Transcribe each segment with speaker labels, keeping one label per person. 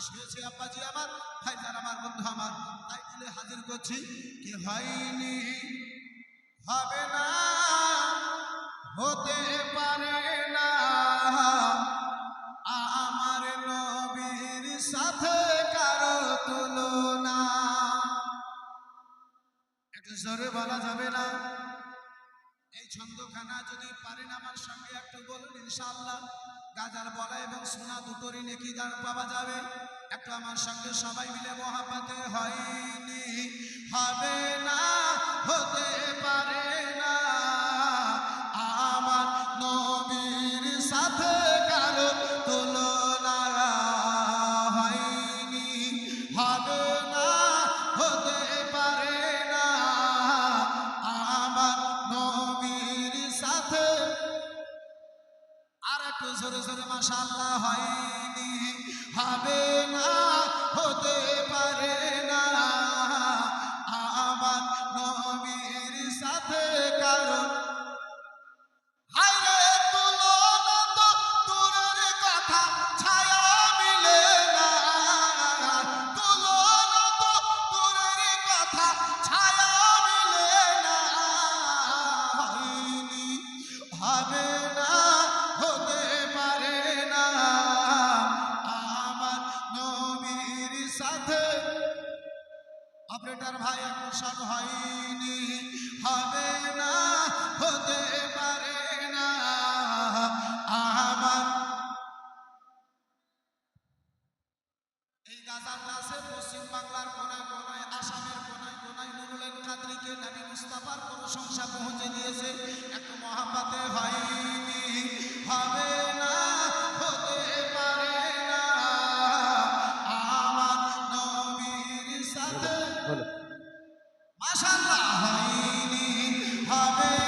Speaker 1: বয়স হয়েছে। আব্বাজি, আমার ভাইজান, আমার বন্ধু, আমার তাই বলে হাজির করছি। কি হয়নি? হবে না, হতে পারে না। আমার নবীর সাথে কারও তুলনা। একটু জোরে বলা যাবে না? এই ছন্দখানা যদি পারেন আমার সঙ্গে একটু বলুন ইনশাআল্লাহ। গাজার বলা এবং সোনা দুটোরই নেকি দান পাওয়া যাবে। একটু আমার সঙ্গে সবাই মিলে মহাপাতে হয়নি। হবে না একটু জোরে জোরে মাসাল্লাহ হয়নি। হবে না হতে সাথে। অপারেটর ভাই সব হয়নি। হবে না, হতে পারে না। আমার এই গাজার দাসে পশ্চিম বাংলার কোনায় কোনায়, আসামের কোনায় কোনায় নুরুলেন কাদরিকে নবী মুস্তাফার প্রশংসা পৌঁছে দিয়েছে। একটু মহাপাতে হয়নি। হবে না হবে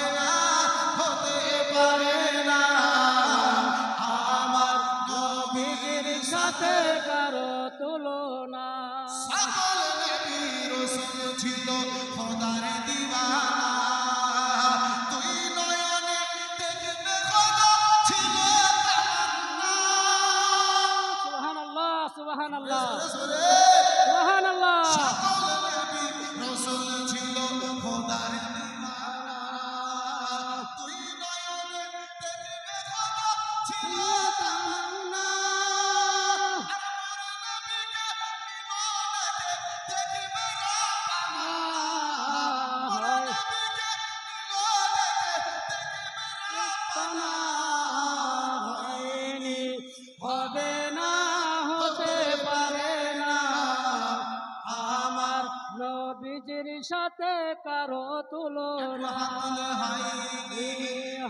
Speaker 1: সাথে
Speaker 2: কারও তুলনা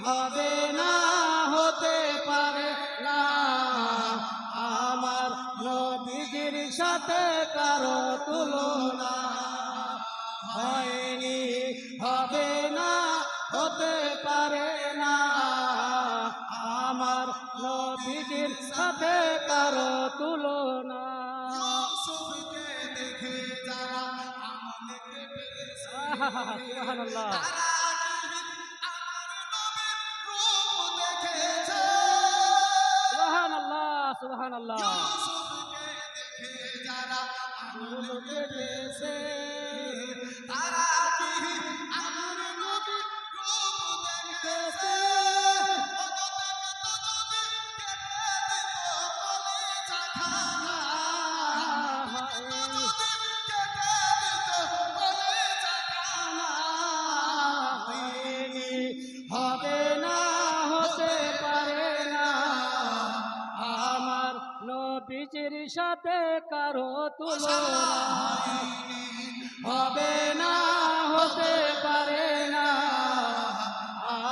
Speaker 2: হবে না হতে পারে না। আমার নবীজির সাথে কারও তুলনা
Speaker 1: যারা আমলে কেটেছে তারা কি আমার নবীর রূপ দেখেছে?
Speaker 2: নবীজির সাথে কারও তুলনা হবে না হতে পারে না।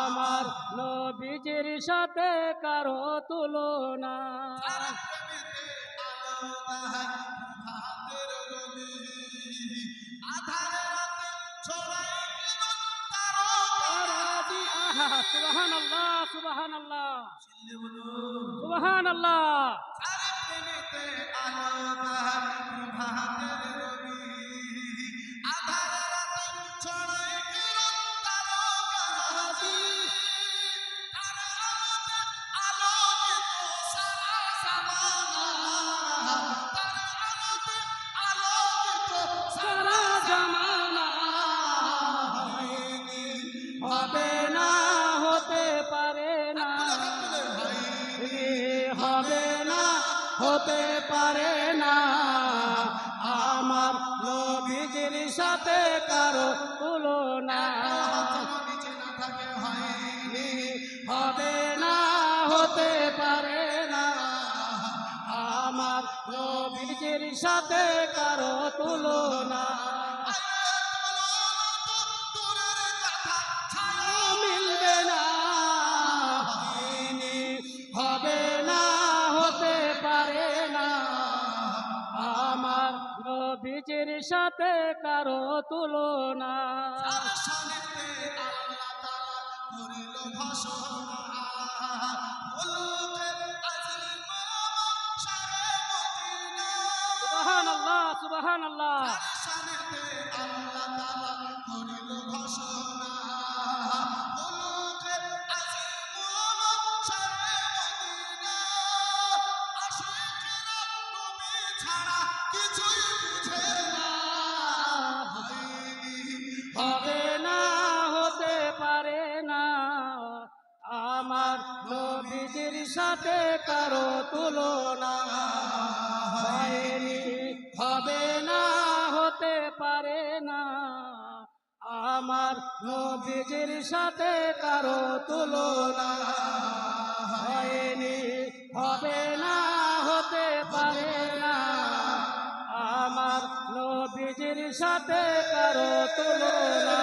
Speaker 2: আমার নবীজির সাথে কারও তুলনা। সুবাহান আল্লাহ সুবাহান আল্লাহ সুবাহান আল্লাহ
Speaker 1: আলোকিত সারা
Speaker 2: হতে পারে না। আমার নবীজির সাথে কারও তুলনা হবে না, হতে পারে না। আমার নবীজির সাথে কারও তুলনা নবীজির সাথে কারও তুলনা। সুবহান আল্লাহ আল্লাহ। হবে না হতে পারে না। আমার নবীজির সাথে কারও তুলনা হবে না হতে পারে না। আমার নবীজির সাথে কারও তুলনা হয়নি। হবে না হতে পারে নবীজির সাথে কারও তুলনা।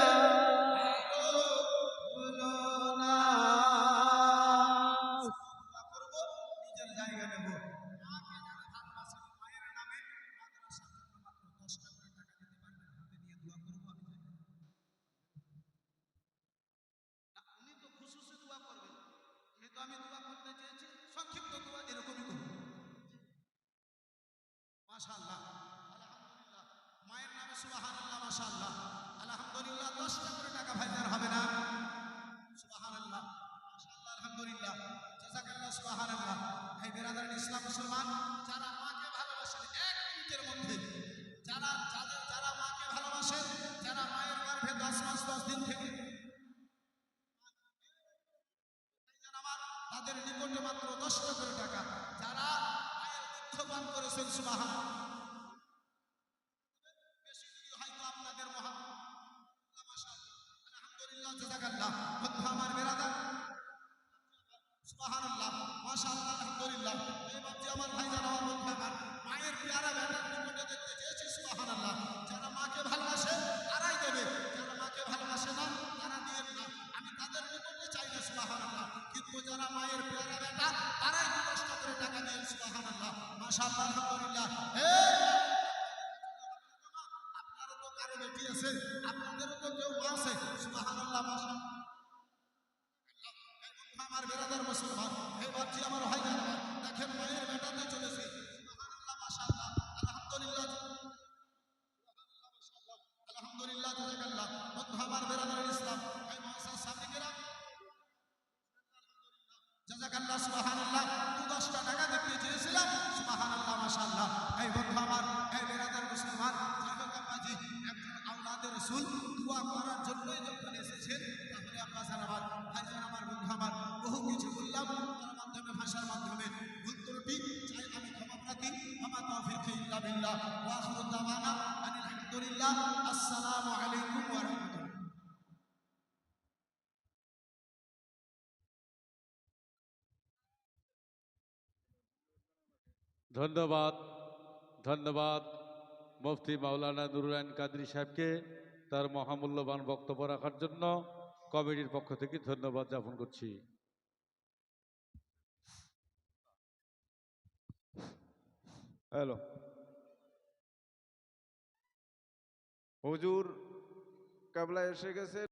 Speaker 1: মাশাআল্লাহ। সুবহানাল্লাহ, মাশাআল্লাহ। আলহামদুলিল্লাহ, দশটা করে টাকা ভাইজান হবে না। সুবহানাল্লাহ, মাশাআল্লাহ, আলহামদুলিল্লাহ। জাযাকাল্লাহ সুবহানাল্লাহ। ভাই বেরাদার ইসলাম মুসলমান, যারা মাকে ভালোবাসেন, এক মিনিটের মধ্যে। যারা, যাদের, যারা মাকে ভালোবাসেন, যারা মায়ের গর্ভে দশ মাস, দশ দিন থেকে তাদের নিকটে মাত্র দশটা করে টাকা। যারা মায়ের দুঃখ পান করেছেন সুবাহান জাযাকাল্লাহ বন্ধু আমার বেরাদার। মায়ের পেয়ারা ভালোবাসে, তারাই দেবে। যারা মাকে ভালোবাসে না দিয়ে না আমি তাদের নিকটে চাই না কিন্তু যারা মায়ের পেয়ারা বেটা তারাই দশটা করে টাকা দিয়ে, সুবহানাল্লাহ। মাশাআল্লাহ আমার বেরাদার মুসলমান, হে বাচ্চি আমার ভাই জানা দেখেন মায়ের বেটাতে চলেছে। আলহামদুলিল্লাহ আলহামদুলিল্লাহ এই এই এই একজন আওলাদের রাসূল, দোয়া করার জন্যই তৌফিক ইল্লা বিল্লাহ ওয়া আখিরু দাওয়ানা আনিল হামদুলিল্লাহ আসসালামু আলাইকুম ওয়া রাহমাতুল্লাহ।
Speaker 3: ধন্যবাদ ধন্যবাদ মুফতি মাওলানা নুরুলাইন কাদরি সাহেবকে তার মহামূল্যবান বক্তব্য রাখার জন্য কমিটির পক্ষ থেকে ধন্যবাদ জ্ঞাপন করছি।
Speaker 4: হ্যালো। হুজুর কাবলা এসে গেছে